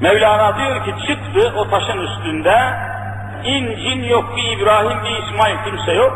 Mevlana diyor ki çıktı o taşın üstünde, incin yok bir İbrahim bir İsmail kimse yok.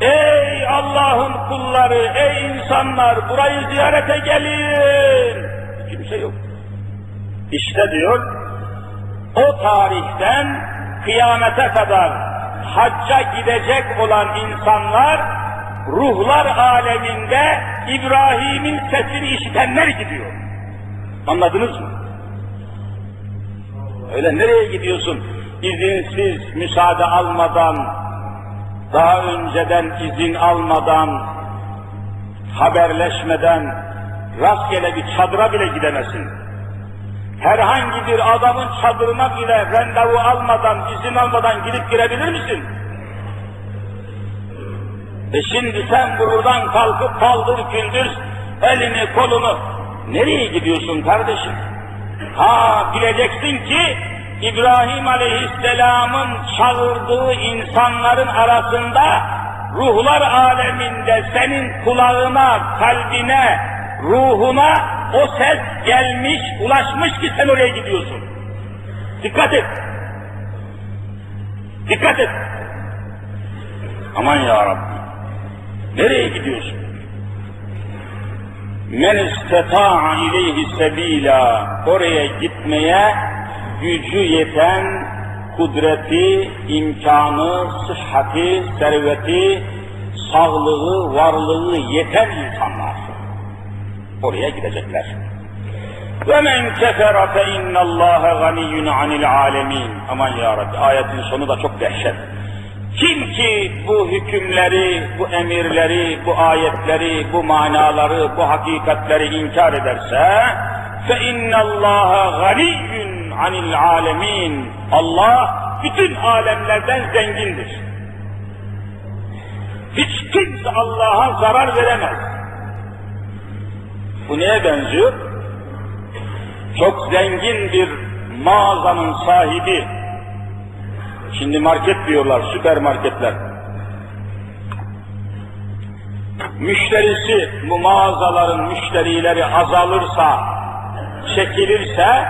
Ey Allah'ın kulları, ey insanlar burayı ziyarete gelin. Kimse yok. İşte diyor, o tarihten kıyamete kadar hacca gidecek olan insanlar ruhlar aleminde İbrahim'in sesini işitenler gidiyor. Anladınız mı? Öyle nereye gidiyorsun? İzinsiz, müsaade almadan, daha önceden izin almadan, haberleşmeden, rastgele bir çadıra bile gidemezsin. Herhangi bir adamın çadırına bile randevu almadan, izin almadan gidip girebilir misin? E şimdi sen buradan kalkıp kaldır gündüz elini kolunu nereye gidiyorsun kardeşim? Ha bileceksin ki İbrahim Aleyhisselam'ın çağırdığı insanların arasında ruhlar aleminde senin kulağına, kalbine, ruhuna o ses gelmiş, ulaşmış ki sen oraya gidiyorsun. Dikkat et. Dikkat et. Aman ya Rabbi. Nereye gidiyorsun? Men isteta'a ileyhi sebila oraya gitmeye gücü yeten kudreti, imkanı, sıhhati, serveti, sağlığı, varlığı yeten insanlar. Oraya gidecekler. Ve men kefere fe innallâhe ganiyyun anil alemin. Aman ya Rabbi ayetin sonu da çok dehşet. Kim ki bu hükümleri, bu emirleri, bu ayetleri, bu manaları, bu hakikatleri inkar ederse fe innallaha ganiyyun anil alemin. Allah bütün alemlerden zengindir. Hiç kimse Allah'a zarar veremez. Bu neye benziyor? Çok zengin bir mağazanın sahibi Şimdi market diyorlar, süpermarketler. Müşterisi, bu mağazaların müşterileri azalırsa, çekilirse,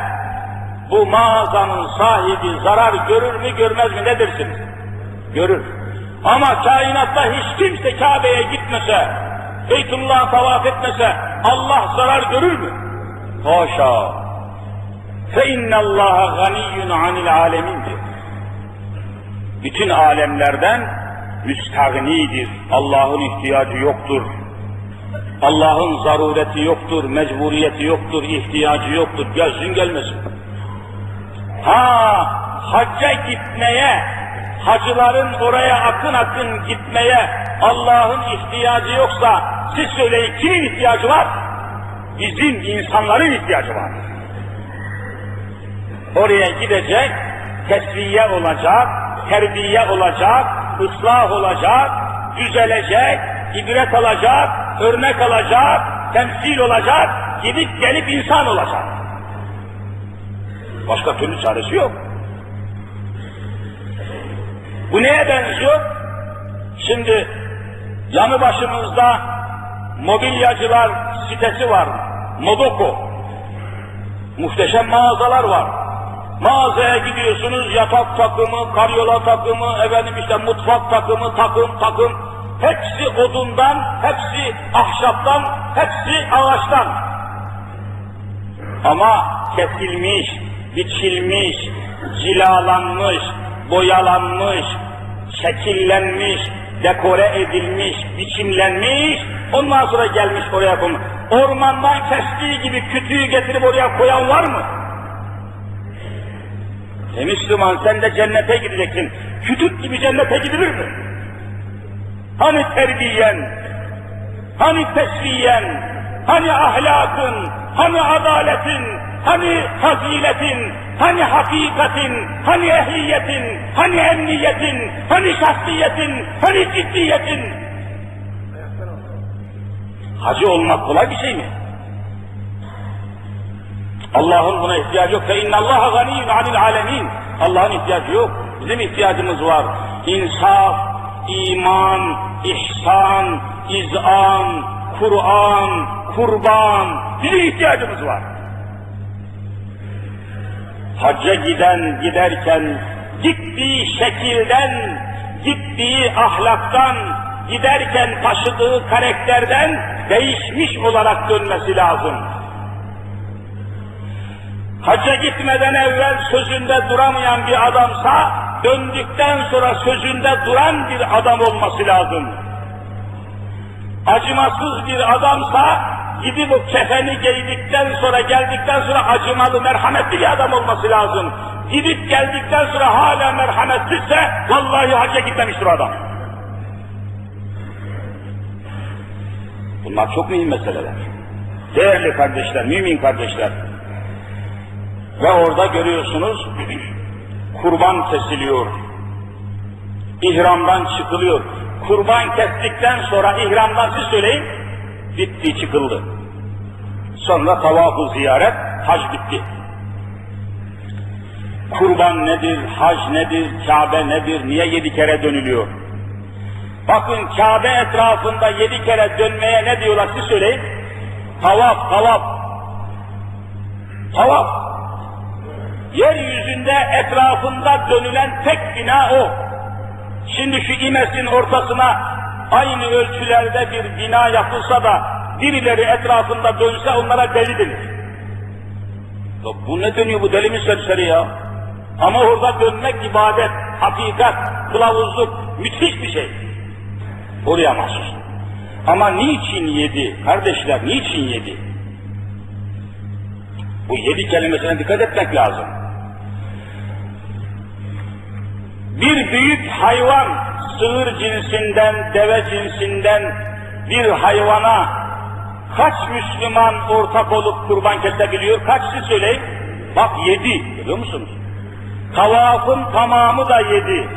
bu mağazanın sahibi zarar görür mü görmez mi ne dersiniz? Görür. Ama kainatta hiç kimse Kabe'ye gitmese, Beytullah'a tavaf etmese, Allah zarar görür mü? Haşa. فَاِنَّ اللّٰهَ غَنِيٌّ عَنِ الْعَالَمِينَ diyor bütün alemlerden müstahnidir. Allah'ın ihtiyacı yoktur. Allah'ın zarureti yoktur, mecburiyeti yoktur, ihtiyacı yoktur. Gözün gelmesin. Ha, hacca gitmeye, hacıların oraya akın akın gitmeye Allah'ın ihtiyacı yoksa siz söyleyin kimin ihtiyacı var? Bizim insanların ihtiyacı var. Oraya gidecek, tesviye olacak, terbiye olacak, ıslah olacak, düzelecek, ibret alacak, örnek alacak, temsil olacak, gidip gelip insan olacak. Başka türlü çaresi yok. Bu neye benziyor? Şimdi yanı başımızda mobilyacılar sitesi var. Modoko. Muhteşem mağazalar var. Mağazaya gidiyorsunuz yatak takımı, karyola takımı, efendim işte mutfak takımı, takım takım. Hepsi odundan, hepsi ahşaptan, hepsi ağaçtan. Ama kesilmiş, biçilmiş, cilalanmış, boyalanmış, şekillenmiş, dekore edilmiş, biçimlenmiş, ondan sonra gelmiş oraya konmuş. Ormandan kestiği gibi kütüğü getirip oraya koyan var mı? E Müslüman sen de cennete gideceksin. Kütük gibi cennete gidilir mi? Hani terbiyen, hani tesviyen, hani ahlakın, hani adaletin, hani faziletin, hani hakikatin, hani ehliyetin, hani emniyetin, hani şahsiyetin, hani ciddiyetin. Hacı olmak kolay bir şey mi? Allah'ın buna ihtiyacı yok. Fe innallaha ganiyyun anil alemin. Allah'ın ihtiyacı yok. Bizim ihtiyacımız var. İnsaf, iman, ihsan, izan, Kur'an, kurban. Bizim ihtiyacımız var. hacca giden giderken gittiği şekilden, gittiği ahlaktan, giderken taşıdığı karakterden değişmiş olarak dönmesi lazım. Hacca gitmeden evvel sözünde duramayan bir adamsa, döndükten sonra sözünde duran bir adam olması lazım. Acımasız bir adamsa, gidip o kefeni giydikten sonra, geldikten sonra acımalı, merhametli bir adam olması lazım. Gidip geldikten sonra hala merhametsizse, vallahi hacca gitmemiştir adam. Bunlar çok mühim meseleler. Değerli kardeşler, mümin kardeşler. Ve orada görüyorsunuz, kurban kesiliyor. İhramdan çıkılıyor. Kurban kestikten sonra ihramdan siz söyleyin, bitti çıkıldı. Sonra tavaf ziyaret, hac bitti. Kurban nedir, hac nedir, Kabe nedir, niye yedi kere dönülüyor? Bakın Kabe etrafında yedi kere dönmeye ne diyorlar siz söyleyin? Tavaf, tavaf. Tavaf. Yeryüzünde etrafında dönülen tek bina o. Şimdi şu İmes'in ortasına aynı ölçülerde bir bina yapılsa da birileri etrafında dönse onlara deli denir. Ya bu ne dönüyor bu deli mi serseri ya? Ama orada dönmek ibadet, hakikat, kılavuzluk, müthiş bir şey. Oraya mahsus. Ama niçin yedi? Kardeşler niçin yedi? Bu yedi kelimesine dikkat etmek lazım. Bir büyük hayvan, sığır cinsinden, deve cinsinden bir hayvana kaç Müslüman ortak olup kurban kesebiliyor? Kaç siz söyleyin? Bak yedi, görüyor musunuz? Tavafın tamamı da yedi.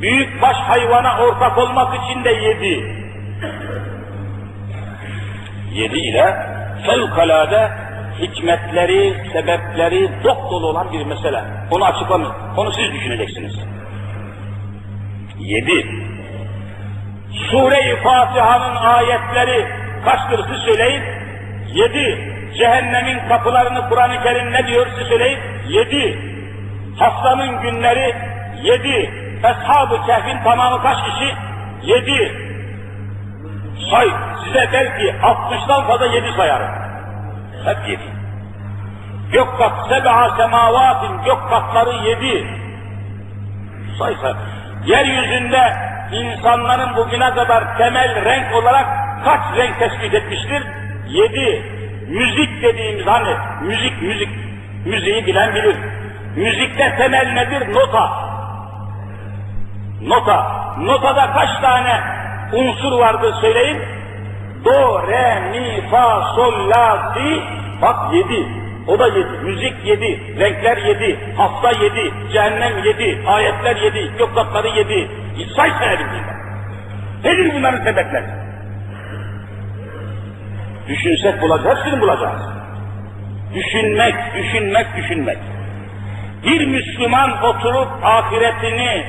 Büyük baş hayvana ortak olmak için de yedi. Yedi ile fevkalade hikmetleri, sebepleri dop dolu olan bir mesele. Onu açıklamıyor. Onu siz düşüneceksiniz. Yedi. Sure-i Fatiha'nın ayetleri kaçtır siz söyleyin? Yedi. Cehennemin kapılarını Kur'an-ı Kerim ne diyor siz söyleyin? Yedi. Haftanın günleri yedi. Eshab-ı Kehf'in tamamı kaç kişi? Yedi. Say, size belki 60'tan fazla yedi sayarım. Hep yedi. Gök kat, seb'a semavatin, gök katları yedi. Say say. Yeryüzünde insanların bugüne kadar temel renk olarak kaç renk tespit etmiştir? Yedi. Müzik dediğimiz hani, müzik, müzik, müziği bilen bilir. Müzikte temel nedir? Nota. Nota. Notada kaç tane unsur vardı söyleyin? Do, re, mi, fa, sol, la, si. Bak yedi. O da yedi. Müzik yedi. Renkler yedi. Hafta yedi. Cehennem yedi. Ayetler yedi. Göklatları yedi. Say sayarım diye. Nedir bunların sebepleri? Düşünsek bulacağız. Hepsini bulacağız. Düşünmek, düşünmek, düşünmek. Bir Müslüman oturup ahiretini,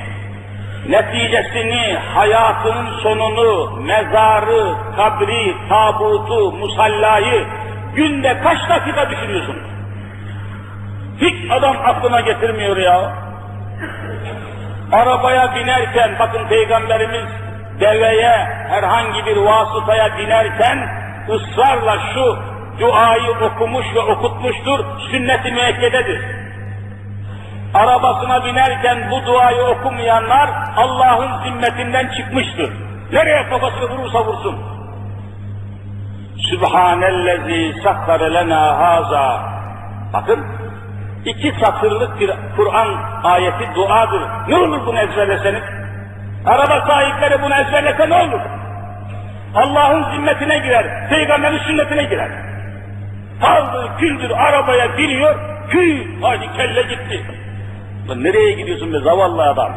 neticesini, hayatının sonunu, mezarı, kabri, tabutu, musallayı günde kaç dakika düşünüyorsunuz? Hiç adam aklına getirmiyor ya. Arabaya binerken, bakın Peygamberimiz deveye, herhangi bir vasıtaya binerken ısrarla şu duayı okumuş ve okutmuştur, sünnet-i müekkededir. Arabasına binerken bu duayı okumayanlar Allah'ın zimmetinden çıkmıştır. Nereye kafasını vurursa vursun. Sübhanellezi sakkare lena haza. Bakın, iki satırlık bir Kur'an ayeti duadır. Ne olur bunu ezberleseniz? Araba sahipleri bunu ezberlese ne olur? Allah'ın zimmetine girer, peygamberin sünnetine girer. Kaldır, küldür arabaya biniyor, kü, hadi kelle gitti. Lan nereye gidiyorsun be zavallı adam?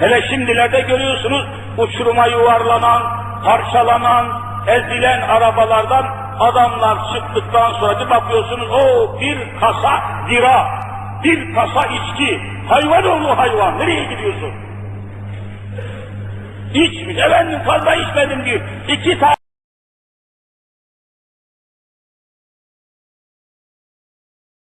Hele şimdilerde görüyorsunuz uçuruma yuvarlanan, parçalanan, ezilen arabalardan adamlar çıktıktan sonra bir bakıyorsunuz o bir kasa dira, bir kasa içki, hayvan oğlu hayvan, nereye gidiyorsun? İçmiş, efendim fazla içmedim diyor. İki tane